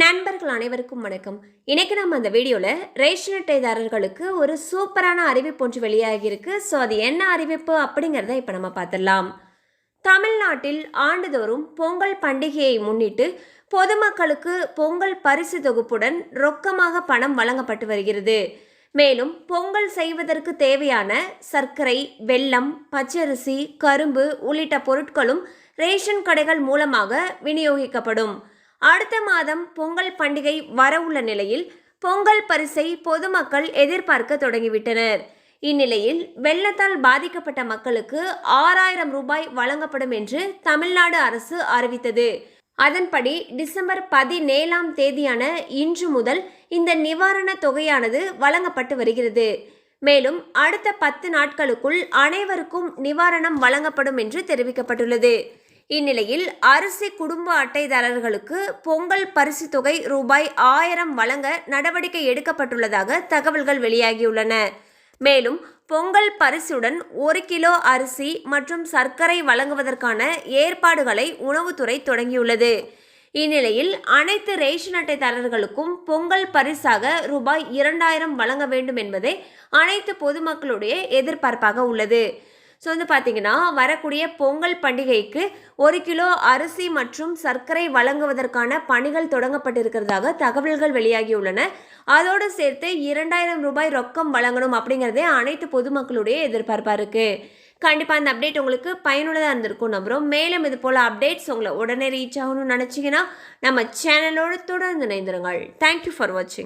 நண்பர்கள் அனைவருக்கும் வணக்கம். இன்னைக்கு நம்ம அந்த வீடியோவில் ரேஷன் அட்டைதாரர்களுக்கு ஒரு சூப்பரான அறிவிப்பு ஒன்று வெளியாகியிருக்கு. ஸோ அது என்ன அறிவிப்பு அப்படிங்கிறத இப்போ நம்ம பார்த்துடலாம். தமிழ்நாட்டில் ஆண்டுதோறும் பொங்கல் பண்டிகையை முன்னிட்டு பொதுமக்களுக்கு பொங்கல் பரிசு தொகுப்புடன் ரொக்கமாக பணம் வழங்கப்பட்டு வருகிறது. மேலும் பொங்கல் செய்வதற்கு தேவையான சர்க்கரை வெல்லம் பச்சரிசி கரும்பு உள்ளிட்ட பொருட்களும் ரேஷன் கடைகள் மூலமாக விநியோகிக்கப்படும். அடுத்த மாதம் பொங்கல் பண்டிகை வரவுள்ள நிலையில் பொங்கல் பரிசை பொதுமக்கள் எதிர்பார்க்க தொடங்கிவிட்டனர். இந்நிலையில் வெள்ளத்தால் பாதிக்கப்பட்ட மக்களுக்கு ஆறாயிரம் ரூபாய் வழங்கப்படும் என்று தமிழ்நாடு அரசு அறிவித்தது. அதன்படி டிசம்பர் பதினேழாம் தேதியான இன்று முதல் இந்த நிவாரணத் தொகையானது வழங்கப்பட்டு வருகிறது. மேலும் அடுத்த பத்து நாட்களுக்குள் அனைவருக்கும் நிவாரணம் வழங்கப்படும் என்று தெரிவிக்கப்பட்டுள்ளது. இந்நிலையில் அரிசி குடும்ப அட்டைதாரர்களுக்கு பொங்கல் பரிசு தொகை ரூபாய் ஆயிரம் வழங்க நடவடிக்கை எடுக்கப்பட்டுள்ளதாக தகவல்கள் வெளியாகியுள்ளன. மேலும் பொங்கல் பரிசுடன் ஒரு கிலோ அரிசி மற்றும் சர்க்கரை வழங்குவதற்கான ஏற்பாடுகளை உணவுத்துறை தொடங்கியுள்ளது. இந்நிலையில் அனைத்து ரேஷன் அட்டைதாரர்களுக்கும் பொங்கல் பரிசாக ரூபாய் இரண்டாயிரம் வழங்க வேண்டும் என்பதே அனைத்து பொதுமக்களுடைய எதிர்பார்ப்பாக உள்ளது. ஸோ வந்து பார்த்தீங்கன்னா வரக்கூடிய பொங்கல் பண்டிகைக்கு ஒரு கிலோ அரிசி மற்றும் சர்க்கரை வழங்குவதற்கான பணிகள் தொடங்கப்பட்டிருக்கிறதாக தகவல்கள் வெளியாகியுள்ளன அதோடு சேர்த்து இரண்டாயிரம் ரூபாய் ரொக்கம் வழங்கணும் அப்படிங்கிறதே அனைத்து பொதுமக்களுடைய எதிர்பார்ப்பாக இருக்குது கண்டிப்பாக அந்த அப்டேட் உங்களுக்கு பயனுள்ளதாக இருந்திருக்கும் நம்புகிறோம் மேலும் இது போல் அப்டேட்ஸ் உங்களை உடனே ரீச் ஆகணும்னு நினச்சிங்கன்னா நம்ம சேனலோடு தொடர்ந்து இணைந்திருங்கள். தேங்க்யூ ஃபார் வாட்சிங்